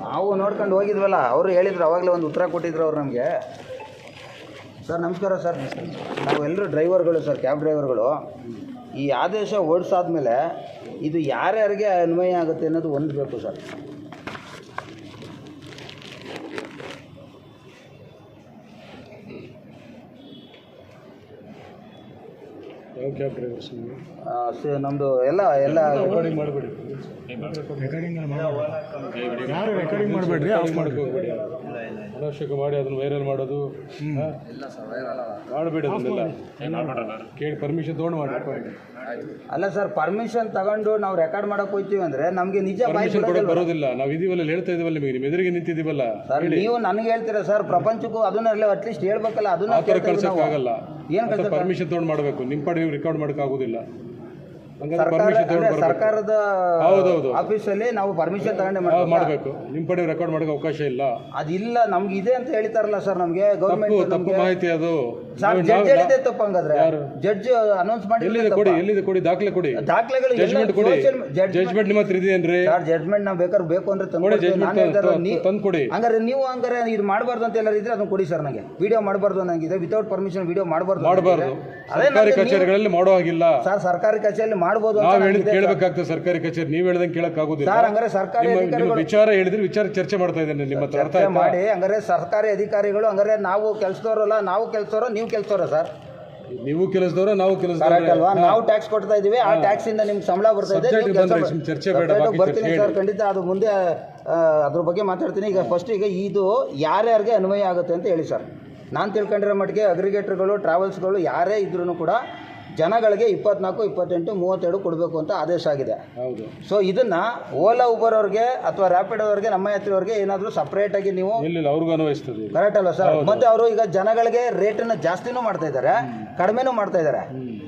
ನಾವು ನೋಡ್ಕೊಂಡು ಹೋಗಿದ್ವಲ್ಲ, ಅವರು ಹೇಳಿದ್ರು, ಅವಾಗಲೇ ಒಂದು ಉತ್ತರ ಕೊಟ್ಟಿದ್ರು ಅವ್ರು ನಮಗೆ. ಸರ್, ನಮಸ್ಕಾರ ಸರ್. ನಾವು ಎಲ್ಲರೂ ಡ್ರೈವರ್ಗಳು ಸರ್, ಕ್ಯಾಬ್ ಡ್ರೈವರ್ಗಳು. ಈ ಆದೇಶ ಓಡಿಸಾದ್ಮೇಲೆ ಇದು ಯಾರ್ಯಾರಿಗೆ ಅನ್ವಯ ಆಗುತ್ತೆ ಅನ್ನೋದು ಒಂದು ಬೇಕು ಸರ್. ಯಾವ ಕ್ಯಾಬ್ ಡ್ರೈವರ್ಸ್ ನೀವು ನಮ್ಮದು ಎಲ್ಲ ಎಲ್ಲ ರೆಕಾರ್ಡಿಂಗ್ ಮಾಡಬೇಡಿ. ಯಾರು ರೆಕಾರ್ಡಿಂಗ್ ಮಾಡಬೇಡ್ರಿ? ಆಫ್ ಮಾಡ್ಕೋಬೇಡಿ ಹೋಗ್ಬೇಡಿ ಅನಾವಶ್ಯಕ ಮಾಡಿ ಅದನ್ನ ವೈರಲ್ ಮಾಡೋದು ಮಾಡಬೇಡ ಕೇಳಿ ಪರ್ಮಿಷನ್ ತೊಗೊಂಡು ಮಾಡಿ ಅಲ್ಲ ಸರ್ ಪರ್ಮಿಷನ್ ತಗೊಂಡು ನಾವು ರೆಕಾರ್ಡ್ ಮಾಡಕ್ ಹೋಗ್ತೀವಿ ಅಂದ್ರೆ ನಮಗೆ ನಿಜ ಪರ್ಮಿಷನ್ ಕೊಡೋಕೆ ಬರೋದಿಲ್ಲ. ನಾವು ಇದೀವಲ್ಲ ಹೇಳ್ತಾ ಇದೀವಲ್ಲ ನಿಮಗೆ. ನಿಮ್ಮ ಎದುರಿಗೆ ನಿಂತಿದ್ದೀವಲ್ಲ ಸರ್ ನೀವು ನನಗೆ ಹೇಳ್ತೀರಾ ಸರ್ ಪ್ರಪಂಚಕ್ಕೂ ಅದನ್ನೆಲ್ಲ ಅಟ್ಲೀಸ್ಟ್ ಹೇಳ್ಬೇಕಲ್ಲ ಅದನ್ನ ಆ ಥರ. ಕಳ್ಸೋಕ್ಕಾಗಲ್ಲ. ಏನ್ ಪರ್ಮಿಷನ್ ತೊಗೊಂಡು ಮಾಡಬೇಕು. ನಿಮ್ಮ ಪಾಡಿ ನೀವು ರೆಕಾರ್ಡ್ ಮಾಡೋಕ್ಕಾಗೋದಿಲ್ಲ ಸರ್ಕಾರ ಸರ್ಕಾರದ ಹೌದೌದು. ಆಫೀಸಲ್ಲಿ ನಾವು ಪರ್ಮಿಷನ್ ತಗೊಂಡೆ ಮಾಡ್ಬೇಕು. ಮಾಡಬೇಕು. ನಿಮ್ಮ ಪಾಡಿ ರೆಕಾರ್ಡ್ ಮಾಡೋಕೆ ಅವಕಾಶ ಇಲ್ಲ. ಅದಿಲ್ಲ ನಮ್ಗೆ ಇದೆ ಅಂತ ಹೇಳ್ತಾರಲ್ಲ ಸರ್ ನಮ್ಗೆ. ತಪ್ಪು ಗೌರ್ಮೆಂಟ್ ತಪ್ಪು ಮಾಹಿತಿ ಅದು. ನಾವು- ಜಡ್ಜ್ ನಾವು- ಹೇಳಿದೆ ತಪ್ಪು ಹಂಗಾದ್ರೆ. ಯಾರು? ಜಡ್ಜ್ ಅನೌನ್ಸ್ ಎಲ್ಲಿದೆ ಕೊಡಿ ಎಲ್ಲಿದೆ ಕೊಡಿ ದಾಖಲೆ ಕೊಡಿ. ದಾಖಲೆಗಳು ಜಜ್ಮೆಂಟ್ ಕೊಡಿ. ಜಡ್ಜ್ಮೆಂಟ್ ನಿಮ್ಮ ಹತ್ರ ಇದೆಯೇನ್ರಿ ಸರ್ ಜಡ್ಜ್ಮೆಂಟ್ ನಾವು ಬೇಕಾದ್ರೆ ಬೇಕು ಅಂದ್ರೆ ತಂದು ಕೊಡಿ ಕೊಡ್ತೀವಿ. ನಾನು ಹೇಳ್ತಾ ಇರೋದು ನೀವು- ತಂದು ಕೊಡಿ ಹಂಗಾರೆ ನೀವು ಹಂಗಾರೆ ಇದು ಮಾಡಬಾರ್ದು ಅಂತ ಎಲ್ಲರೂ ಇದ್ರೆ ಅದನ್ನ ಕೊಡಿ ಸರ್ ನನಗೆ ವಿಡಿಯೋ ಮಾಡಬಾರ್ದು ಇದೆ ವಿತೌಟ್ ಪರ್ಮಿಷನ್ ವಿಡಿಯೋ ಮಾಡಬಾರ್ದು ಮಾಡಬಾರ್ದು. ಅದೇ ಸರ್ಕಾರಿ ನನಗೆ ನೀವು- ಕಚೇರಿಗಳಲ್ಲಿ ಮಾಡೋ ಹಾಗಿಲ್ಲ. ಸರ್ ಸರ್ಕಾರಿ ಕಚೇರಿಯಲ್ಲಿ ಮಾಡ್ಬೋದು ಅಂತ ನಾವ್ ಹೇಳಿದ್. ಕೇಳಬೇಕಾಗ್ತದೆ ಸರ್ಕಾರಿ ಕಚೇರಿ. ನೀವು ಹೇಳಿದಂಗೆ ಕೇಳಕ್ ಆಗುದಿಲ್ಲ ಸರ್ ಹಂಗಾರೆ ಸರ್ಕಾರಿ ನಿಮ್ಮ ನಿಮ್ಮ ಅಧಿಕಾರಿಗಳು ವಿಚಾರ ಹೇಳಿದ್ರೆ ವಿಚಾರ ಚರ್ಚೆ ಮಾಡ್ತಾ ಇದ್ದೇನೆ ನಿಮ್ಮ ಹತ್ರ. ಅರ್ಥ ಚರ್ಚೆ ಆಯ್ತಾ? ಮಾಡಿ ಹಂಗಾರೆ ಸರ್ಕಾರಿ ಅಧಿಕಾರಿಗಳು ಹಂಗಾರೆ ನಾವು ಕೆಲಸದವರಲ್ಲ ನಾವು ಕೆಲಸದವರು ನೀವು ಕೆಲಸದವರ ಸರ್? ನೀವು ಕೆಲಸದವರ ನಾವು ಕರೆಕ್ಟ್ ಕೆಲಸದವ್ರ ಅಲ್ವಾ? ನಾವು ಟ್ಯಾಕ್ಸ್ ಕೊಡ್ತಾ ಇದೀವಿ ಆ ಟ್ಯಾಕ್ಸ್ ಇಂದ ನಿಮ್ಗೆ ಸಂಬಳ ಬರ್ತಾ ಇದೆ Subject ನೀವು ಕೆಲ್ಸ ಬಂದ್ರೆ ಮಾಡಿ- ಸುಮ್ನೆ ಚರ್ಚೆ ಬೇಡ, Subject ಬಾಕಿ ಬರ್ತೀನಿ ಚರ್ಚೆ ಸರ್ ಖಂಡಿತ ಅದು ಮುಂದೆ ಆ, ಅದ್ರ ಬಗ್ಗೆ ಮಾತಾಡ್ತೀನಿ. ಈಗ ಫಸ್ಟ್ ಈಗ ಇದು ಯಾರ್ಯಾರಿಗೆ ಅನ್ವಯ ಆಗುತ್ತೆ ಅಂತ ಹೇಳಿ ಸರ್. ನಾನು ತಿಳ್ಕೊಂಡಿರೋ ಮಟ್ಟಿಗೆ ಅಗ್ರಿಗೇಟರ್ಗಳು ಟ್ರಾವೆಲ್ಸ್ಗಳು ಯಾರೇ ಇದ್ರೂ ಕೂಡ ಜನಗಳಿಗೆ ಇಪ್ಪತ್ನಾಲ್ಕು ಇಪ್ಪತ್ತೆಂಟು ಮೂವತ್ತೆರಡು ಕೊಡಬೇಕು ಅಂತ ಆದೇಶ ಆಗಿದೆ. ಹೌದು. ಸೊ ಇದನ್ನ ಓಲಾ ಉಬರ್ ಅವ್ರಿಗೆ ಅಥವಾ ರ್ಯಾಪಿಡ್ ಅವ್ರಿಗೆ ನಮ್ಮ ಯಾತ್ರಿಯವ್ರಿಗೆ ಏನಾದರೂ ಸಪ್ರೇಟ್ ಆಗಿ ನೀವು ಅವ್ರಿಗೂ ಅನ್ವಯಿಸ್ತದೆ. ಕರೆಕ್ಟ್ ಅಲ್ವಾ ಸರ್ ಮತ್ತೆ ಅವರು ಈಗ ಜನಗಳಿಗೆ ರೇಟನ್ನು ಜಾಸ್ತಿನೂ ಮಾಡ್ತಾ ಇದ್ದಾರೆ ಕಡಿಮೆನೂ ಮಾಡ್ತಾ ಇದ್ದಾರೆ.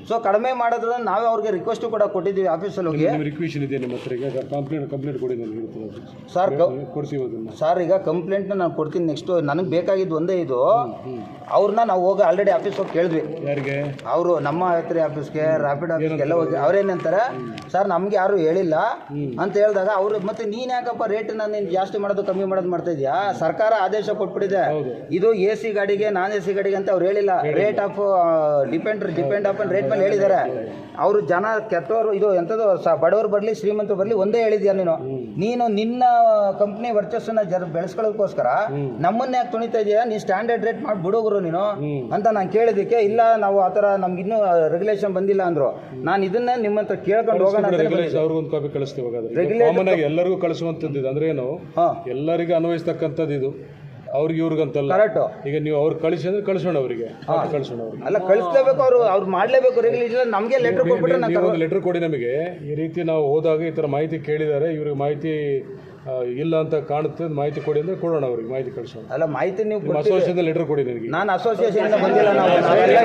ಸೊ ಕಡಿಮೆ ಮಾಡೋದ್ರಿಂದ ನಾವೇ ಅವ್ರಿಗೆ ರಿಕ್ವೆಸ್ಟ್ ಕೂಡ ಕೊಟ್ಟಿದ್ದೀವಿ ಆಫೀಸಲ್ಲಿ ಹೋಗಿ. ರಿಕ್ವೆಷನ್ ಇದೆ ನಿಮ್ಮ ಹತ್ರ ಈಗ ಕಂಪ್ಲೇಂಟ್ ಕಂಪ್ಲೇಂಟ್ ಕೊಡಿ ನಾನು ಸರ್ ಕೊಡ್ತೀವಿ ಅದನ್ನ. ಸರ್ ಈಗ ಕಂಪ್ಲೇಂಟ್ನ ನಾನು ಕೊಡ್ತೀನಿ ನೆಕ್ಸ್ಟು ನನಗೆ ಬೇಕಾಗಿದ್ದು ಒಂದೇ ಇದು. ಅವ್ರನ್ನ ನಾವು ಹೋಗಿ ಆಲ್ರೆಡಿ ಆಫೀಸ್ ಹೋಗಿ ಕೇಳಿದ್ವಿ. ಯಾರಿಗೆ? ಅವರು ನಮ್ಮ ಯಾತ್ರಿ ಆಫೀಸ್ಗೆ ರಾಪಿಡ್ ಆಫೀಸ್ಗೆ ಎಲ್ಲ ಹೋಗಿ ಅವ್ರೇನಂತಾರೆ ಸರ್ ನಮ್ಗೆ ಯಾರು ಹೇಳಿಲ್ಲ. ಅಂತ ಹೇಳಿದಾಗ ಅವ್ರು ಮತ್ತೆ ನೀನ್ ಯಾಕಪ್ಪ ರೇಟ್ ನಾನು ಜಾಸ್ತಿ ಮಾಡೋದು ಕಮ್ಮಿ ಮಾಡೋದು ಮಾಡ್ತಾ ಇದೀಯಾ? ಸರ್ಕಾರ ಆದೇಶ ಕೊಟ್ಬಿಟ್ಟಿದೆ. ಇದು ಎ ಸಿ ಗಾಡಿಗೆ ನಾನ್ ಎ ಸಿ ಗಾಡಿಗೆ ಅಂತ ಅವ್ರು ಹೇಳಿಲ್ಲ. Rate of depend depend of rate ಮೇಲೆ ಹೇಳಿದ್ದಾರೆ. ಅವರು ಜನ ಕೆಟ್ಟವರು ಇದು ಎಂಥದ್ದು ಸ ಬಡವರು ಬರಲಿ ಶ್ರೀಮಂತರು ಬರಲಿ ಒಂದೇ ಹೇಳಿದ್ಯಾ ನೀನು? ನೀನು ನಿನ್ನ ಕಂಪ್ನಿ ವರ್ಚಸ್ಸನ್ನ ಜರ್ ಬೆಳೆಸ್ಕೊಳ್ಳೋದಕ್ಕೋಸ್ಕರ ನಮ್ಮನ್ನ ಯಾಕೆ ತುಣಿತಾ ಇದೆಯಾ? ನೀ ಸ್ಟ್ಯಾಂಡರ್ಡ್ ರೇಟ್ ಮಾಡಿ ಬಿಡೋಗ್ರು ನೀನು. ಅಂತ ನಾನು ಕೇಳಿದಕ್ಕೆ ಇಲ್ಲ ನಾವು ಆ ಥರ ನಮ್ಗೆ ಇನ್ನೂ ರೆಗ್ಯುಲೇಷನ್ ಬಂದಿಲ್ಲ ಅಂದ್ರು. ನಾನು ಇದನ್ನೇ ನಿಮ್ಮ ಹತ್ರ ಕೇಳ್ಕೊಂಡು ಹೋಗೋಣ ಅವ್ರಿಗೊಂದು ಕಾಪಿ ಕಳಿಸ್ತೀವಿ ಎಲ್ಲರಿಗೂ ಕಳಿಸುವಂಥದ್ದು ಅಂದ್ರೆ ಏನು? ಎಲ್ಲರಿಗೂ ಅನ್ವಯಿಸ್ತಕ್ಕಂಥದ್ದು ಇದು. ಅವ್ರಿಗೆ ಇವ್ರಿಗಂತಲ್ಲ. ಕರೆಕ್ಟ್ ಈಗ ನೀವು ಅವ್ರು ಕಳಿಸಿ ಅಂದ್ರೆ ಕಳಿಸೋಣ ಅವರಿಗೆ. ಕಳಿಸೋಣ ಅವ್ರಿಗೆ. ಅಲ್ಲ ಕಳಿಸ್ಲೇಬೇಕು ಅವರು ಅವ್ರು ಮಾಡಲೇಬೇಕು ರೆಗ್ಯುಲೇಷನ್ ನಮಗೆ ಲೆಟರ್ ಕೊಟ್ಬಿಟ್ರೆ ಒಂದು ಲೆಟರ್ ಕೊಡಿ ನಮಗೆ. ಈ ರೀತಿ ನಾವು ಹೋದಾಗ ಈ ಥರ ಮಾಹಿತಿ ಕೇಳಿದ್ದಾರೆ. ಇವ್ರಿಗೆ ಮಾಹಿತಿ ಇಲ್ಲ ಅಂತ ಕಾಣುತ್ತೆ ಮಾಹಿತಿ ಕೊಡಿ ಅಂದ್ರೆ ಕೊಡೋಣ ಅವ್ರಿಗೆ ಮಾಹಿತಿ ಕಳಿಸೋಣ. ಅಲ್ಲ ಮಾಹಿತಿ ನೀವು ನಿಮ್ಮ ಅಸೋಸಿಯೇಷನ್ ಲೆಟರ್ ಕೊಡಿ ನನಗೆ. ನಾನು ಅಸೋಸಿಯೇಷನ್ ಬಂದಿಲ್ಲ ನಾವು. ನಾವೆಲ್ಲ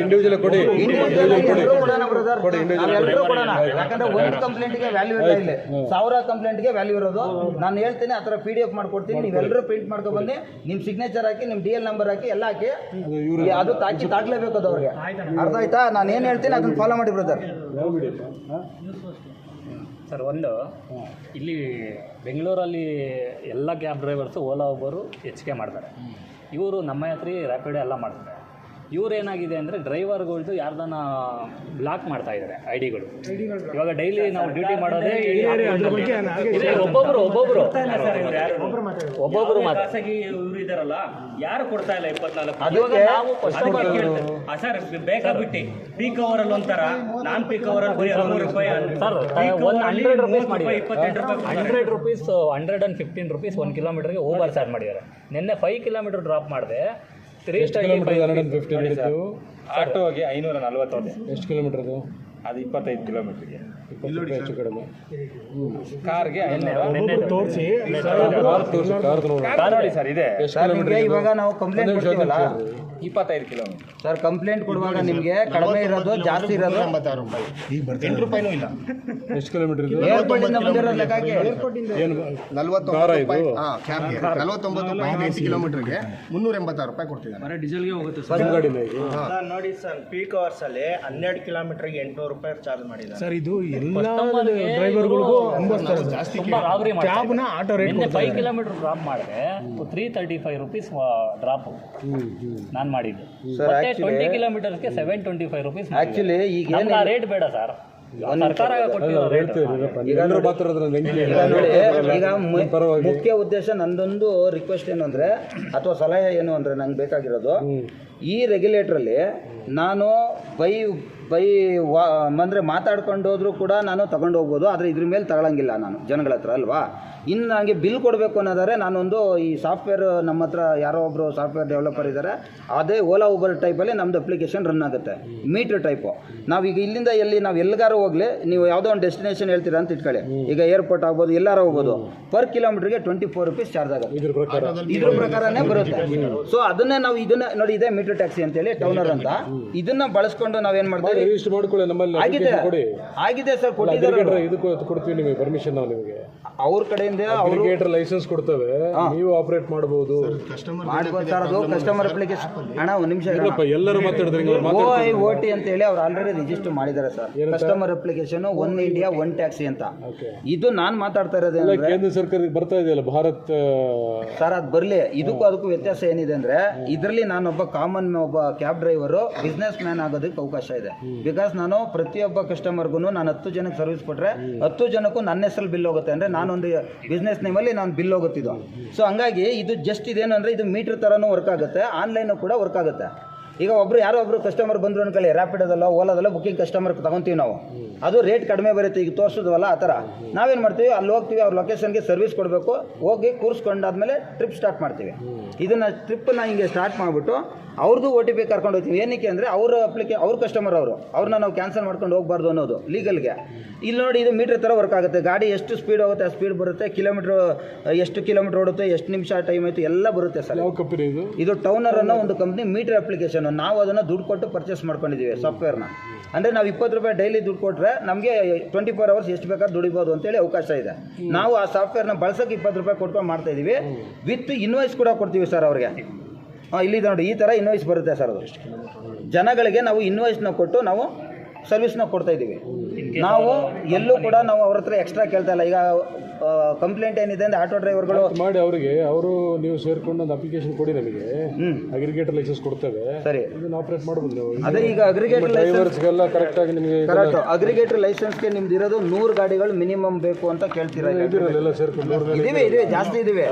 individual ಕೊಡಿ. ಇಂಡಿವಿಜುವಲ್ ಕೊಡಿ ಕೊಡೋಣ brother. ನಾವೆಲ್ಲರೂ ಕೊಡೋಣ. ಯಾಕಂದ್ರೆ ಒಂದು ಕಂಪ್ಲೇಂಟ್ಗೆ ವ್ಯಾಲ್ಯೂ ಇಲ್ಲ. ಇಲ್ಲಿ ಸಾವಿರ ಕಂಪ್ಲೇಂಟ್ಗೆ ವ್ಯಾಲ್ಯೂ ಇರೋದು. ನಾನು ಹೇಳ್ತೀನಿ ಆ ಥರ ಪಿ ಡಿ ಎಫ್ ಮಾಡ್ಕೊಡ್ತೀನಿ ನೀವೆಲ್ಲರೂ ಪ್ರಿಂಟ್ ಮಾಡ್ಕೊ ಬನ್ನಿ ನಿಮ್ಮ ಸಿಗ್ನೇಚರ್ ಹಾಕಿ ನಿಮ್ಮ ಡಿ ಎಲ್ ನಂಬರ್ ಹಾಕಿ ಎಲ್ಲ ಹಾಕಿ. ಈ- ಅದು ತಾಕಿ ತಾಕ್ಲೇಬೇಕು ಅದು ಅವ್ರಿಗೆ. ಅರ್ಥ ಆಯ್ತಾ? ನಾನು ಏನು ಹೇಳ್ತೀನಿ ಅದನ್ನ ಫಾಲೋ ಮಾಡಿ ಬ್ರದರ್ ಯಾವ ಬಿಡಿಯಪ್ಪ ಸರ್ ಒಂದು ಇಲ್ಲಿ ಬೆಂಗಳೂರಲ್ಲಿ ಎಲ್ಲ ಕ್ಯಾಬ್ ಡ್ರೈವರ್ಸು ಓಲಾ ಒಬ್ಬರು ಹೆಚ್ಚಿಗೆ ಮಾಡ್ತಾರೆ. ಇವರು ನಮ್ಮ ಯಾತ್ರಿ ರ್ಯಾಪಿಡೋ ಎಲ್ಲ ಮಾಡ್ತಾರೆ. ಇವ್ರು ಏನಾಗಿದೆ ಅಂದರೆ ಡ್ರೈವರ್ಗಳ್ದು ಯಾರ್ದಾನ ಬ್ಲಾಕ್ ಮಾಡ್ತಾ ಇದ್ದಾರೆ ಐ ಡಿಗಳು ಇವಾಗ ಡೈಲಿ ನಾವು ಡ್ಯೂಟಿ ಮಾಡೋದೇ ಒಬ್ಬೊಬ್ರು ಒಬ್ಬೊಬ್ರು. ಒಬ್ಬೊಬ್ರು ಮಾತ್ರ. ಖಾಸಗಿ ಇವರು ಇದಾರಲ್ಲ ಯಾರು ಕೊಡ್ತಾ ಇಲ್ಲ ಇಪ್ಪತ್ನಾಲ್ಕು? ಸರ್ ಬೇಕಾಗ್ಬಿಟ್ಟು. ಪೀಕ್ ಅವರ್ ಅಲ್ಲಿ ಒಂಥರ. ನಾನ್ ಪೀಕ್ ಅವರ್ ಅಲ್ಲಿ ಬರೀ ಹದಿಮೂರು ರೂಪಾಯಿ ಸರ್ ಒಂದು ಹಂಡ್ರೆಡ್ ರುಪೀಸ್ ಕೊಡ್ತಾರೆ. Hundred rupees hundred and fifteen rupees ಒಂದು ಕಿಲೋಮೀಟರ್ಗೆ ಓವರ್ ಚಾರ್ಜ್ ಮಾಡಿದ್ದಾರೆ. ನಿನ್ನೆ ಫೈವ್ ಕಿಲೋಮೀಟರ್ ಡ್ರಾಪ್ ಮಾಡಿದೆ. ಕಿಲೋಮೀಟರ್ ಹಂಡ್ರೆಡ್ ಫಿಫ್ಟಿ ಆಟೋಗೆ ಐನೂರ ನಲವತ್ತೊಂದು ಎಷ್ಟು ಕಿಲೋಮೀಟರ್ ಅದು ಅದು ಇಪ್ಪತ್ತೈದು ಕಿಲೋಮೀಟರ್ಗೆ ಇಪ್ಪತ್ತು ರೂಪಾಯಿ ಹೆಚ್ಚು ಕಡಿಮೆ. ಕಾರ್ಗೆ ತೋರಿಸಿ. ತೋರಿಸಿ ಕಾರ್ ನೋಡಿ. ಸರ್ ಇದೆ. ಇವಾಗ ನಾವು ಕಂಪ್ಲೇಂಟ್ ಇಪ್ಪತ್ತೈದು ಕಿಲೋಮೀಟರ್ ಸರ್ ಕಂಪ್ಲೇಂಟ್ ಕೊಡುವಾಗ ನಿಮಗೆ ಕಡಿಮೆ ಇರೋದು ಜಾಸ್ತಿ ಇರೋದು ಈಗ ರೂಪಾಯಿ ಎಷ್ಟು ಕಿಲೋಮೀಟರ್ ಇದು ಇಂದ ಬಂದಿರೋ ಲೆಕ್ಕ ಹಾಕಿ ಏನು ನಲವತ್ತೊಂಬತ್ತು ರೂಪಾಯಿ ಹಾಂ ಕ್ಯಾಬ್ಗೆ ನಲವತ್ತೊಂಬತ್ತು ಪಾಯಿಂಟ್ ಎಂಟು ಕಿಲೋಮೀಟರ್ಗೆ ಮುನ್ನೂರ ಎಂಬತ್ತಾರು ರೂಪಾಯಿ ಕೊಡ್ತಿದ್ದಾರೆ. ಡೀಸೆಲ್ಗೆ ಹೋಗುತ್ತೆ ಸರ್. ನೋಡಿ ಸರ್ ಪೀಕ್ ಅವರ್ಸ್ ಅಲ್ಲಿ ಹನ್ನೆರಡು ಕಿಲೋಮೀಟರ್ಗೆ ಎಂಟುನೂರು ರೂಪಾಯಿ ಚಾರ್ಜ್ ಮಾಡಿದ್ದಾರೆ. ಸರ್ ಇದು ಎಲ್ಲ ಡ್ರೈವರ್ಗಳಿಗೂ ಅನುಭವಿಸ್ತಾರೆ ಜಾಸ್ತಿ ಕ್ಯಾಬ್ನ auto rate five kilometre drop ಮಾಡಿದ್ರೆ three thirty five rupees drop ನಾನು ಮಾಡಿದ್ದು. Sir, ಮತ್ತೆ actually- twenty ಕಿಲೋಮೀಟರ್ಸ್ಗೆ seven twenty five rupees actually ಈಗ ಏನು ನಮ್ಗೆ ಆ ರೇಟ್ ಬೇಡ ಸರ್ ಸರ್ಕಾರ ಕೊಟ್ಟಿರೋ ರೇಟ್ ಎಲ್ಲರೂ ಮಾತಾಡಿದ್ರೆ ನಂಗೆ ಈಗ ನೋಡಿ ಈಗ ಮು- ಮುಖ್ಯ ಉದ್ದೇಶ ನಂದೊಂದು ರಿಕ್ವೆಸ್ಟ್ ಏನು ಅಂದ್ರೆ ಅಥವಾ ಸಲಹೆ ಏನು ಅಂದ್ರೆ ನಂಗೆ ಬೇಕಾಗಿರೋದು. ಈ ರೆಗ್ಯುಲೇಟ್ರಲ್ಲಿ ನಾನು ಬೈ ಬೈ ವಾ ಅಂದರೆ ಮಾತಾಡ್ಕೊಂಡು ಹೋದ್ರು ಕೂಡ ನಾನು ತಗೊಂಡು ಹೋಗ್ಬೋದು ಆದರೆ ಇದ್ರ ಮೇಲೆ ತಗೊಳಂಗಿಲ್ಲ ನಾನು ಜನಗಳ ಹತ್ರ ಅಲ್ವಾ? ಇನ್ನು ನನಗೆ ಬಿಲ್ ಕೊಡಬೇಕು ಅನ್ನೋದಾದ್ರೆ ನಾನೊಂದು ಈ ಸಾಫ್ಟ್ವೇರ್ ನಮ್ಮ ಹತ್ರ ಯಾರೋ ಒಬ್ಬರು ಸಾಫ್ಟ್ವೇರ್ ಡೆವಲಪರ್ ಇದ್ದಾರೆ ಅದೇ ಓಲಾ ಊಬರ್ ಟೈಪಲ್ಲಿ ನಮ್ಮದು ಅಪ್ಲಿಕೇಶನ್ ರನ್ ಆಗುತ್ತೆ ಮೀಟ್ರ್ ಟೈಪು. ನಾವೀಗ ಇಲ್ಲಿಂದ ಎಲ್ಲಿ ನಾವು ಎಲ್ಲಿಗಾರು ಹೋಗಲಿ ನೀವು ಯಾವುದೋ ಒಂದು ಡೆಸ್ಟಿನೇಷನ್ ಹೇಳ್ತೀರಾ ಅಂತ ಇಟ್ಕೊಳ್ಳಿ. ಈಗ ಏರ್ಪೋರ್ಟ್ ಆಗ್ಬೋದು ಎಲ್ಲಾರು ಹೋಗ್ಬೋದು ಪರ್ ಕಿಲೋಮೀಟರ್ಗೆ ಟ್ವೆಂಟಿ ಫೋರ್ ರುಪೀಸ್ ಚಾರ್ಜ್ ಆಗುತ್ತೆ. ಇದ್ರ ಪ್ರಕಾರ. ಇದ್ರ ಪ್ರಕಾರನೇ ಬರುತ್ತೆ. ಸೊ ಅದನ್ನೇ ನಾವು ಇದನ್ನ ನೋಡಿ ಇದೇ ಮೀಟ್ರ್ ಟ್ಯಾಕ್ಸಿ ಅಂತೇಳಿ ಟೌನರ್ ಅಂತ. ಇದನ್ನ ಬಳಸ್ಕೊಂಡು ನಾವೇನ್ ಮಾಡ್ತೀವಿ? ರಿಜಿಸ್ಟರ್ ಮಾಡ್ಕೊಳ್ಳಿ ನಮ್ಮಲ್ಲಿ ಆಗಿದೆ. ಕೊಡಿ. ಆಗಿದೆ ಸರ್ ಕೊಟ್ಟಿದ್ದಾರೆ ಅವ್ರ. ಇದು ನಿಮಗೆ ಅವ್ರ ಅಗ್ರಿಗೇಟರ್ ಲೈಸೆನ್ಸ್ ಕೊಡ್ತವೆ ನೀವು ಆಪರೇಟ್ ಮಾಡಬಹುದು ಮಾಡ್ಬೋದು ಸರ್ ಅದು ಕಸ್ಟಮರ್ ಅಪ್ಲಿಕೇಶನ್ ಅಣ್ಣ ಒಂದು ನಿಮಿಷ ಇಲ್ಲಪ್ಪ ಎಲ್ಲರೂ ಮಾತಾಡಿದ್ರೆ ಓ ಮಾತಾಡ್ತಾರೆ. ಐ ಓ ಟಿ ಅಂತ ಹೇಳಿ ಅವ್ರು ಆಲ್ರೆಡಿ ರಿಜಿಸ್ಟರ್ ಮಾಡಿದ್ದಾರೆ sir customer application one India one taxi ಅಂತ. ಇದು ನಾನು ಮಾತಾಡ್ತಾ ಇರೋದೇ ಕೇಂದ್ರ ಸರ್ಕಾರಕ್ಕೆ ಬರ್ತಾ ಇದೆಯಲ್ಲ ಭಾರತ್ ಸರ್ ಅದು ಬರಲಿ. ಇದಕ್ಕೂ ಅದಕ್ಕೂ ವ್ಯತ್ಯಾಸ ಏನಿದೆ ಅಂದ್ರೆ ಇದರಲ್ಲಿ ನಾನೊಬ್ಬ ಕಾಮನ್ ಒಬ್ಬ ಕ್ಯಾಬ್ ಡ್ರೈವರು ಬಿಸ್ನೆಸ್ ಮ್ಯಾನ್ ಆಗೋದಕ್ಕೆ ಅವಕಾಶ ಇದೆ. ಬಿಕಾಸ್ ನಾನು ಪ್ರತಿಯೊಬ್ಬ ಕಸ್ಟಮರ್ಗೂ ನಾನು ಹತ್ತು ಜನಕ್ಕೆ ಸರ್ವಿಸ್ ಕೊಟ್ಟರೆ ಹತ್ತು ಜನಕ್ಕೂ ನನ್ನ ಹೆಸರು ಬಿಲ್ ಹೋಗುತ್ತೆ. ಅಂದರೆ ನಾನೊಂದು ಬಿಸ್ನೆಸ್ ನೇಮಲ್ಲಿ ನಾನು ಬಿಲ್ ಹೋಗುತ್ತಿದ್ದು. ಸೊ ಹಂಗಾಗಿ ಇದು ಜಸ್ಟ್ ಇದೇನು ಅಂದರೆ ಇದು ಮೀಟ್ರ್ ಥರನೂ ವರ್ಕ್ ಆಗುತ್ತೆ. ಆನ್ಲೈನು ಕೂಡ ವರ್ಕ್ ಆಗುತ್ತೆ. ಈಗ ಒಬ್ರು ಯಾರೋ ಒಬ್ರು ಕಸ್ಟಮರ್ ಬಂದ್ರು ಅನ್ಕೊಳ್ಳಿ ರ್ಯಾಪಿಡೋದಲ್ಲ ಓಲಾದಲ್ಲ ಬುಕ್ಕಿಂಗ್ ಕಸ್ಟಮರ್ ತಗೊಂತೀವಿ ನಾವು. ಅದು ರೇಟ್ ಕಡಿಮೆ ಬರುತ್ತೆ ಈಗ ತೋರಿಸಿದ್ವಲ್ಲ ಆ ಥರ. ನಾವೇನು ಮಾಡ್ತೀವಿ ಅಲ್ಲಿ ಹೋಗ್ತೀವಿ ಅವ್ರ ಲೊಕೇಶನ್ಗೆ ಸರ್ವಿಸ್ ಕೊಡಬೇಕು. ಹೋಗಿ ಕೂರಿಸ್ಕೊಂಡಾದ್ಮೇಲೆ ಟ್ರಿಪ್ ಸ್ಟಾರ್ಟ್ ಮಾಡ್ತೀವಿ. ಇದನ್ನು ಟ್ರಿಪ್ಪನ್ನ ಹಿಂಗೆ ಸ್ಟಾರ್ಟ್ ಮಾಡಿಬಿಟ್ಟು ಅವ್ರದ್ದು ಓ ಟಿ ಪಿ ಕರ್ಕೊಂಡು ಹೋಗ್ತೀವಿ. ಏನಕ್ಕೆ ಅಂದರೆ ಅವ್ರ ಅಪ್ಲಿಕೇ ಅವ್ರ ಕಸ್ಟಮರ್ ಅವರು. ಅವ್ರನ್ನ ನಾವು ಕ್ಯಾನ್ಸಲ್ ಮಾಡ್ಕೊಂಡು ಹೋಗ್ಬಾರ್ದು ಅನ್ನೋದು ಲೀಗಲ್ಗೆ ಇಲ್ಲಿ ನೋಡಿ ಇದು ಮೀಟ್ರ್ ಥರ ವರ್ಕ್ ಆಗುತ್ತೆ. ಗಾಡಿ ಎಷ್ಟು ಸ್ಪೀಡ್ ಹೋಗುತ್ತೆ ಆ ಸ್ಪೀಡ್ ಬರುತ್ತೆ ಕಿಲೋಮೀಟ್ರ್ ಎಷ್ಟು ಕಿಲೋಮೀಟ್ರ್ ಓಡುತ್ತೆ ಎಷ್ಟು ನಿಮಿಷ ಟೈಮ್ ಆಯಿತು ಎಲ್ಲ ಬರುತ್ತೆ ಸರ್. ಇದು? ಟೌನರ್ ಅನ್ನೋ ಒಂದು ಕಂಪ್ನಿ ಮೀಟ್ರ್ ಅಪ್ಲಿಕೇಶನ್ ನಾವು ಅದನ್ನು ದುಡ್ಡು ಕೊಟ್ಟು ಪರ್ಚೇಸ್ ಮಾಡ್ಕೊಂಡಿದ್ದೀವಿ ಸಾಫ್ಟ್ವೇರ್ನ ಅಂದರೆ ನಾವು ಇಪ್ಪತ್ತು ರೂಪಾಯಿ ಡೈಲಿ ದುಡ್ಡು ಕೊಟ್ಟರೆ ನಮಗೆ ಟ್ವೆಂಟಿ ಫೋರ್ ಅವರ್ಸ್ ಎಷ್ಟು ಬೇಕಾದ್ರೂ ದುಡಿಬೋದು ಅಂತೇಳಿ ಅವಕಾಶ ಇದೆ. ನಾವು ಆ ಸಾಫ್ಟ್ವೇರ್ನ ಬಳಸೋಕೆ ಇಪ್ಪತ್ತು ರೂಪಾಯಿ ಕೊಟ್ಕೊಂಡು ಮಾಡ್ತಾ ಇದ್ದೀವಿ ವಿತ್ ಇನ್ವಾಯ್ಸ್ ಕೂಡ ಕೊಡ್ತೀವಿ ಸರ್ ಅವ್ರಿಗೆ. ಹಾಂ ಇಲ್ಲಿ ನೋಡಿ, ಈ ಥರ ಇನ್ವಾಯ್ಸ್ ಬರುತ್ತೆ ಸರ್ ಅದು. ಜನಗಳಿಗೆ ನಾವು ಇನ್ವಾಯ್ಸ್ನ ಕೊಟ್ಟು ನಾವು ಸರ್ವಿಸ್ನ ಕೊಡ್ತಾ ಇದ್ದೀವಿ. ನಾವು ಎಲ್ಲೂ ಕೂಡ ನಾವು ಅವ್ರ ಹತ್ರ ಎಕ್ಸ್ಟ್ರಾ ಕೇಳ್ತಾ ಇಲ್ಲ. ಈಗ ಕಂಪ್ಲೇಂಟ್ ಏನಿದೆ ಅಂದ್ರೆ ಆಟೋ ಡ್ರೈವರ್ಗಳು ಮಾಡಿ ಅವರಿಗೆ ಅವರು ನೀವು ಸೇರ್ಕೊಂಡು ಒಂದು ಅಪ್ಲಿಕೇಶನ್ ಕೊಡಿ ನಮಗೆ. ಅಗ್ರಿಗೇಟರ್ ಲೈಸೆನ್ಸ್ ಕೊಡ್ತೇವೆ. ಸರಿ. ಇದನ್ನ ಆಪರೇಟ್ ಮಾಡಬಹುದು ನೀವು. ಅದೇ ಈಗ ಅಗ್ರಿಗೇಟರ್ ಲೈಸೆನ್ಸ್ ಕರೆಕ್ಟ್ ಕರೆಕ್ಟಾಗಿ ನಿಮಗೆ ಕರೆಕ್ಟ್ ಅಗ್ರಿಗೇಟರ್ ಲೈಸೆನ್ಸ್ಗೆ ನಿಮ್ದು ಇರೋದು ನೂರು ಗಾಡಿಗಳು ಮಿನಿಮಮ್ ಬೇಕು ಅಂತ ಕೇಳ್ತೀರಾ ಈಗ? ಇದಿರಲ್ಲ ಸೇರ್ಕೊಂಡು ನೋಡಿದ್ರೆ ಇದಿವೆ ಇದಿವೆ ಜಾಸ್ತಿ ಇದಿವೆ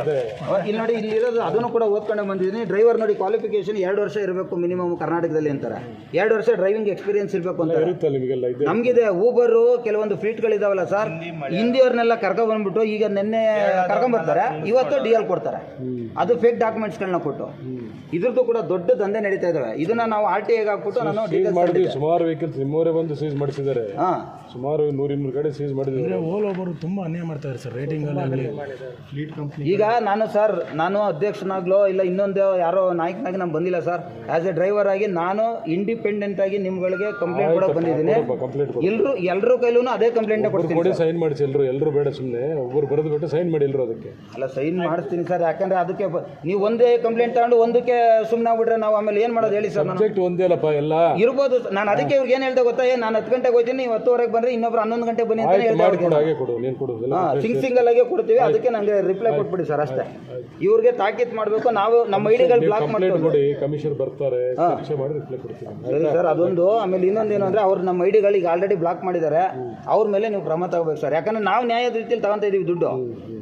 ಇಲ್ಲಿ ನೋಡಿ ಇಲ್ಲಿ ಇರೋದು ಅದನ್ನು ಕೂಡ ಓದ್ಕೊಂಡು ಬಂದಿದ್ದೀನಿ. ಡ್ರೈವರ್ ನೋಡಿ ಕ್ವಾಲಿಫಿಕೇಶನ್ ಎರಡು ವರ್ಷ ಇರಬೇಕು ಮಿನಿಮಮ್ ಕರ್ನಾಟಕದಲ್ಲಿ ಅಂತಾರೆ. ಎರಡು ವರ್ಷ ಡ್ರೈವಿಂಗ್ ಎಕ್ಸ್ಪೀರಿಯನ್ಸ್ ಇರಬೇಕು ಅಂತ ಇರುತ್ತಲ್ಲ ನಿಮಗೆಲ್ಲ ಇದೆ ನಮಗಿದೆ ಊಬರು ಕೆಲವೊಂದು ಫ್ಲೀಟ್ಗಳಿದಾವಲ್ಲ ಸರ್ ಹಿಂದಿಯವ್ರನ್ನೆಲ್ಲ ಕರ್ಕೊಂಡ್ ಬಂದ್ಬಿಟ್ಟು ಈಗ ನಿನ್ನೆ ಕರ್ಕೊಂಬರ್ತಾರೆ ಇವತ್ತು ಡಿ ಎಲ್ ಕೊಡ್ತಾರೆ. ಅದು ಫೇಕ್ ಡಾಕ್ಯುಮೆಂಟ್ಸ್ಗಳನ್ನ ಕೊಟ್ಟು. ಇದ್ರದ್ದು ಕೂಡ ದೊಡ್ಡ ದಂಧೆ ನಡೀತಾ ಇದಾವೆ. ಇದನ್ನ ನಾವು ಆರ್ ಟಿ ಐಗೆ ಹಾಕ್ಬಿಟ್ಟು ನಾನು ಸೀಸ್ ಮಾಡಿದ್ವಿ. ಸುಮಾರು ವೆಹಿಕಲ್ಸ್ ನಿಮ್ಮವರೇ ಬಂದು ಸೀಸ್ ಮಾಡಿಸಿದ್ದಾರೆ ಹಾಂ. ಸುಮಾರು ನೂರ ಇನ್ನೂರು ಕಡೆ ಸೀಸ್ ಮಾಡಿದ್ದಾರೆ ಓಲೋಬರು ತುಂಬಾ ತುಂಬ ಅನ್ಯಾಯ ಮಾಡ್ತಾರೆ ಸರ್ ರೇಟಿಂಗ್ ಫ್ಲೀಟ್ ಕಂಪ್ನಿ ಈಗ ನಾನು ಸರ್ ನಾನು ಅಧ್ಯಕ್ಷನಾಗ್ಲೋ ಇಲ್ಲ ಇನ್ನೊಂದು ಯಾರೋ ನಾಯಕನಾಗಿ ನಾನು ಬಂದಿಲ್ಲ ಸರ್ ಆಸ್ ಎ ಡ್ರೈವರ್ ಆಗಿ ನಾನು ಇಂಡಿಪೆಂಡೆಂಟ್ ಆಗಿ ನಿಮ್ಗಳಿಗೆ ಕಂಪ್ಲೇಂಟ್ ಕೂಡ ಕಂಪ್ಲೇಂಟ್ ಎಲ್ಲರೂ ಎಲ್ಲರೂ ಕೈಲೂ ಅದೇ ಕಂಪ್ಲೇಂಟ್ ಕೊಡ್ತೀನಿ ಕೊಡಿ ಸೈನ್ ಮಾಡಿಸಿ ಎಲ್ಲರೂ ಎಲ್ಲರೂ ಬೇಡ ಸುಮ್ಮನೆ ಒಬ್ಬರು ಬರೆದು ಬಿಟ್ಟು ಸೈನ್ ಮಾಡಿ ಎಲ್ಲರೂ ಅದಕ್ಕೆ. ಅಲ್ಲ ಸೈನ್ ಮಾಡಿಸ್ತೀನಿ ಸರ್. ಯಾಕಂದ್ರೆ ಅದಕ್ಕೆ ನೀವು ಒಂದೇ ಕಂಪ್ಲೇಂಟ್ ತಗೊಂಡು ಒಂದಕ್ಕೆ ಸುಮ್ಮನೆ ಆಗ್ಬಿಟ್ರೆ ನಾವು ಆಮೇಲೆ ಏನು ಮಾಡೋದು ಹೇಳಿ ಸರ್ ನಾನು? ಸಬ್ಜೆಕ್ಟ್ ಒಂದೇ ಅಲ್ಲಪ್ಪ ಎಲ್ಲ. ಇರ್ಬೋದು ನಾನು ಅದಕ್ಕೆ ಇವ್ರಿಗೆ ಏನು ಹೇಳ್ದೆ ಗೊತ್ತಾ? ನಾನು ಹತ್ತು ಗಂಟೆಗೆ ಹೋಗ್ತೀನಿ ನೀವು ಹತ್ತುವರೆಗೆ ಬಂದ್ರೆ ಇನ್ನೊಬ್ರು ಹನ್ನೊಂದು ಗಂಟೆ ಬನ್ನಿ ಅಂತ ಕೊಡು ನೀನು ಕೊಡು ಸಿಂಗ್ ಸಿಂಗಲ್ ಆಗಿ ಕೊಡ್ತೀವಿ. ಅದಕ್ಕೆ ನನಗೆ ರಿಪ್ಲೈ ಕೊಟ್ಬಿಡಿ ಸರ್ ಅಷ್ಟೇ. ಇವ್ರಿಗೆ ತಾಕೀತ್ ಮಾಡಬೇಕು. ನಾವು ನಮ್ಮ ಐಡಿಗಳು ಬ್ಲಾಕ್ ಮಾಡಿ ಮಾಡ್ತೀವಿ ಕಮಿಷನರ್ ಬರ್ತಾರೆ ಸರಿ ಸರ್ ಅದೊಂದು. ಆಮೇಲೆ ಇನ್ನೊಂದು ಏನು ಅಂದರೆ ಅವ್ರು ನಮ್ಮ ಐಡಿಗಳು ಈಗ ಆಲ್ರೆಡಿ ಬ್ಲಾಕ್ ಮಾಡಿದ್ದಾರೆ. ಅವ್ರ ಮೇಲೆ ನೀವು ಕ್ರಮ ತಗೋಬೇಕು ಸರ್. ಯಾಕಂದ್ರೆ ನಾವು ನ್ಯಾಯದ ರೀತಿಯಲ್ಲಿ ತಗೊಂತ ಇದೀವಿ ದುಡ್ಡು.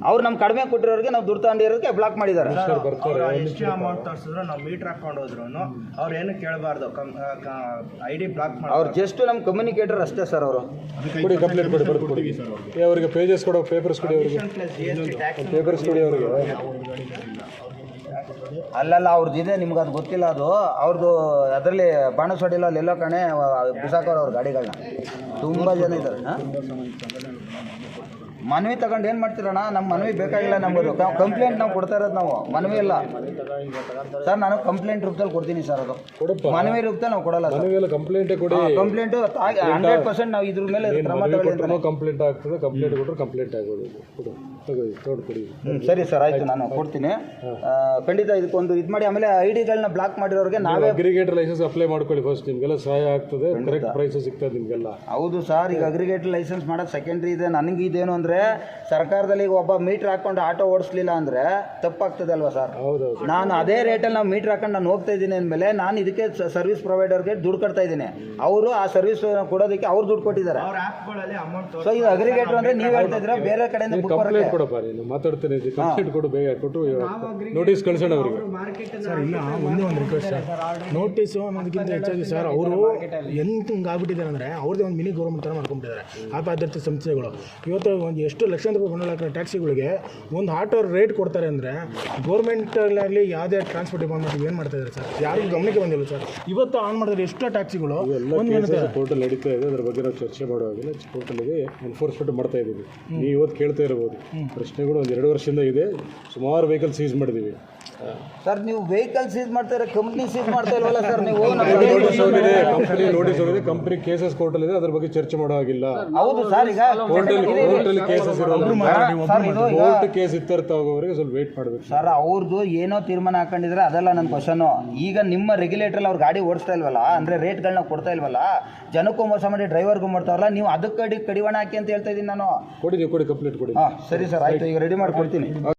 ಅವ್ರು ನಮ್ಮ ಕಡಿಮೆ ಕೊಟ್ಟಿರೋರಿಗೆ ನಾವು ದುಡ್ಡು ತಗೊಂಡಿರೋದಕ್ಕೆ ಬ್ಲಾಕ್ ಮಾಡಿದ್ದಾರೆ. ಬರ್ತಾರೆ. ಅವ್ರು ಅಮೌಂಟ್ ತೋರಿಸಿದ್ರು ನಾವು ಮೀಟರ್ ಹಾಕೊಂಡು ಹೋದ್ರು ಅವ್ರು ಏನು ಕೇಳಬಾರ್ದು. ಐ ಡಿ ಬ್ಲಾಕ್ ಮಾಡಿ ಅವ್ರು ಜಸ್ಟ್ ನಮ್ಮ ಕಮ್ಯುನಿಕೇಟರ್ ಅಷ್ಟೇ ಸರ್ ಅವರು. ಕೊಡಿ ಕಂಪ್ಲೇಂಟ್ ಕೊಡಿ ಬರ್ದು ಕೊಡಿ. ಅವರಿಗೆ. ಪೇಜಸ್ ಕೊಡೋ ಪೇಪರ್ಸ್ ಕೊಡಿ ಅವರಿಗೆ. ಪೇಪರ್ಸ್ ಕೊಡಿ ಅವರಿಗೆ. ಅಲ್ಲಲ್ಲ ಅವ್ರದ್ದು ಇದೆ, ನಿಮ್ಗೆ ಅದು ಗೊತ್ತಿಲ್ಲ ಅದು. ಅವ್ರದ್ದು ಅದರಲ್ಲಿ ಬಾಣಸೊಡಿಲ್ಲ ಅಲ್ಲೆಲ್ಲೋ ಕಣೆ ಬಿಸಾಕೋರು ಅವ್ರ ಗಾಡಿಗಳನ್ನ ತುಂಬ ಜನ ಇದ್ದಾರೆ ಮನವಿ ತಗೊಂಡು ಏನು ಮಾಡ್ತೀರಣ್ಣ? ನಮ್ಮ ಮನವಿ ಬೇಕಾಗಿಲ್ಲ ನಮ್ಮದು ಕಂಪ್ಲೇಂಟ್ ನಾವು ಕೊಡ್ತಾ ಇರೋದು ನಾವು. ಮನವಿ ಇಲ್ಲ. ಸರ್ ನಾನು ಕಂಪ್ಲೇಂಟ್ ರೂಪದಲ್ಲಿ ಕೊಡ್ತೀನಿ ಸರ್ ಅದು. ಮನವಿ ರೂಪದಲ್ಲಿ ನಾವು ಕೊಡಲ್ಲ ಸರ್. ಮನವಿಯೆಲ್ಲ ಕಂಪ್ಲೇಂಟೇ ಕೊಡಿ. ಕಂಪ್ಲೇಂಟು ಹಂಡ್ರೆಡ್ ಪರ್ಸೆಂಟ್ ನಾವು ಇದ್ರ ಮೇಲೆ ಕ್ರಮ ತಗೊಳ್ಳಿ ಕಂಪ್ಲೇಂಟ್ ಆಗ್ತದೆ ಕಂಪ್ಲೇಂಟ್ ಕೊಟ್ಟರೆ ಕಂಪ್ಲೇಂಟ್ ಆಗೋದು. ಸರಿ ಸರ್ ಆಯ್ತು ನಾನು ಕೊಡ್ತೀನಿ. ಖಂಡಿತ ಇದಕ್ಕೊಂದು ಇದು ಮಾಡಿ ಆಮೇಲೆ ಐ ಡಿಗಳನ್ನ ಬ್ಲಾಕ್ ಮಾಡಿರೋರಿಗೆ ನಾವೇ ಅಗ್ರಿಗೇಟರ್ ಲೈಸೆನ್ಸ್ ಅಪ್ಲೈ ಮಾಡ್ಕೊಳ್ಳಿ ಫಸ್ಟ್ ನಿಮಗೆಲ್ಲ ಸಹಾಯ ಆಗ್ತದೆ. ಕರೆಕ್ಟ್ ಪ್ರೈಸ್ ಸಿಗ್ತದೆ ನಿಮಗೆಲ್ಲ. ಹೌದು ಸರ್ ಈಗ ಅಗ್ರಿಗೇಟರ್ ಲೈಸೆನ್ಸ್ ಮಾಡೋದು ಸೆಕೆಂಡ್ರಿ ಇದೆ ನನಗೆ ಇದೇನು ಅಂದರೆ ಸರ್ಕಾರದಲ್ಲಿ ಈಗ ಒಬ್ಬ ಮೀಟರ್ ಹಾಕೊಂಡು ಆಟೋ ಓಡಿಸ್ಲಿಲ್ಲ ಅಂದ್ರೆ ತಪ್ಪಾಗ್ತದೆ ಅಲ್ವಾ ಸರ್? ಹೌದೌದು. ನಾನು ಅದೇ ರೇಟಲ್ಲಿ ನಾವು ಮೀಟರ್ ಹಾಕೊಂಡು ನಾನು ಹೋಗ್ತಾ ಇದ್ದೀನಿ ಅಂದಮೇಲೆ ನಾನು ಇದಕ್ಕೆ ಸರ್ವಿಸ್ ಪ್ರೊವೈಡರ್ಗೆ ದುಡ್ಡು ಕಟ್ತಾ ಇದ್ದೀನಿ. ಅವರು ಆ ಸರ್ವಿಸ್ ಕೊಡೋದಕ್ಕೆ ಅವ್ರು ದುಡ್ಡು ಕೊಟ್ಟಿದ್ದಾರೆ. ಅವ್ರ ಆ್ಯಪ್ಗಳಲ್ಲಿ ಅಮೌಂಟ್ ಸೊ ಇದು ಅಗ್ರಿಗೇಟರ್ ಅಂದ್ರೆ ನೀವು ಹೇಳ್ತಾ ಇದ್ದೀರಾ? ಬೇರೆ ಕಡೆಯಿಂದ ಬುಕ್ ಕಂಪ್ಲೇಂಟ್ ಬರೋಕ್ಕೆ? ಮಾತಾಡ್ತೀನಿ ಕಂಪ್ಲೇಂಟ್ ಕೊಡು ಬೇಗ ಕೊಟ್ಟು ನೋಟಿಸ್ ಕಳ್ಸೋಣ ಅವರಿಗೆ. ಸರ್ ಇಲ್ಲ ಒಂದೇ ಒಂದು ರಿಕ್ವೆಸ್ಟ್ ಸರ್. ನೋಟಿಸು ಅನ್ನೋದಕ್ಕಿಂತ ಹೆಚ್ಚಾಗಿ ಸರ್ ಅವರು ಎಂತ ಹಿಂಗಾಗ್ಬಿಟ್ಟಿದ್ದಾರೆ ಅಂದರೆ ಅವ್ರದ್ದೇ ಒಂದು ಮಿನಿ ಗೌರ್ಮೆಂಟ್ ಥರ ಮಾಡ್ಕೊಂಬಿಟ್ಟಿದ್ದಾರೆ ಆಪಾದಿತ ಸಂಸ್ಥೆಗಳು. ಇವತ್ತು ಎಷ್ಟು ಲಕ್ಷಾಂತರ ರೂಪಾಯಿ ಬಂಡವಾಳ ಟ್ಯಾಕ್ಸಿಗಳಿಗೆ ಒಂದು ಆಟೋ ರೇಟ್ ಕೊಡ್ತಾರೆ ಅಂದರೆ ಗೌರ್ಮೆಂಟಲ್ಲಾಗಲಿ ಯಾವುದೇ ಟ್ರಾನ್ಸ್ಪೋರ್ಟ್ ಡಿಪಾರ್ಟ್ಮೆಂಟ್ ಏನು ಮಾಡ್ತಾ ಇದ್ದಾರೆ ಸರ್? ಯಾರಿಗೂ ಗಮನಕ್ಕೆ ಬಂದಿಲ್ಲ ಸರ್. ಇವತ್ತು ಆನ್ ಮಾಡಿದ್ರೆ ಎಷ್ಟೋ ಟ್ಯಾಕ್ಸಿಗಳು ಪೋರ್ಟಲ್ ಕೋರ್ಟಲ್ಲಿ ನಡೀತಾ ಇದೆ. ಅದ್ರ ಬಗ್ಗೆ ನಾವು ಚರ್ಚೆ ಮಾಡುವಾಗಲೇ ಕೋರ್ಟಲ್ಲಿಗೆ ಎನ್ಫೋರ್ಸ್ಮೆಂಟ್ ಮಾಡ್ತಾ ಇದ್ದೀವಿ. ನೀವು ಇವತ್ತು ಕೇಳ್ತಾ ಇರ್ಬೋದು ಪ್ರಶ್ನೆಗಳು ಒಂದು ಎರಡು ವರ್ಷದಿಂದ ಇದೆ. ಸುಮಾರು ವೆಹಿಕಲ್ ಸೀಸ್ ಮಾಡಿದ್ದೀವಿ ಸರ್ ನೀವು ವೆಹಿಕಲ್ ಸೀಸ್ ಮಾಡ್ತಾರೆ ಕಂಪ್ನಿ ಸೀಸ್ ಮಾಡ್ತಾ ಇಲ್ವಲ್ಲ ಸರ್? ನೀವು ನೋಟಿಸ್ ಹೋಗಿದೆ ಕಂಪ್ನಿ ನೋಟಿಸ್ ಹೋಗಿದೆ ಕಂಪ್ನಿ ಕೇಸಸ್ ಕೋರ್ಟಲ್ಲಿದೆ ಅದ್ರ ಬಗ್ಗೆ ಚರ್ಚೆ ಮಾಡೋ ಹಾಗಿಲ್ಲ. ಹೌದು ಸರ್ ಈಗ ಕೋರ್ಟ್ ಅಲ್ಲಿ ಕೇಸಸ್ ಇರೋದು ಕೇಸಸ್ ಕೋರ್ಟ್ ಕೇಸ್ ಇತ್ತರ್ಥ ಆಗೋವರೆಗೆ ಸ್ವಲ್ಪ ವೇಟ್ ಮಾಡಬೇಕು ಸರ್. ಅವ್ರದ್ದು ಏನೋ ತೀರ್ಮಾನ ಹಾಕೊಂಡಿದ್ರೆ ಅದಲ್ಲ ನನ್ನ ಕ್ವಶನ್ ಈಗ ನಿಮ್ಮ ರೆಗ್ಯುಲೇಟರ್ ಅವ್ರ ಗಾಡಿ ಓಡಿಸ್ತಾ ಇಲ್ವಲ್ಲ ಅಂದ್ರೆ ರೇಟ್ಗಳನ್ನ ಕೊಡ್ತಾ ಇಲ್ವಲ್ಲ ಜನಕ್ಕೂ ಮೋಸ ಮಾಡಿ ಡ್ರೈವರ್ಗೂ ಮಾಡ್ತಾವಲ್ಲ ನೀವು ಅದಕ್ಕೆ ಕಡಿ ಕಡಿವಾಣ ಹಾಕಿ ಅಂತ ಹೇಳ್ತಾ ಇದ್ದೀನಿ ನಾನು. ಕೊಡಿ ಕೊಡಿ ಕಂಪ್ಲೀಟ್ ಕೊಡಿ. ಹಾಂ ಸರಿ ಸರ್ ಆಯ್ತು ಈಗ ರೆಡಿ ಮಾಡಿ ಕೊಡ್ತೀನಿ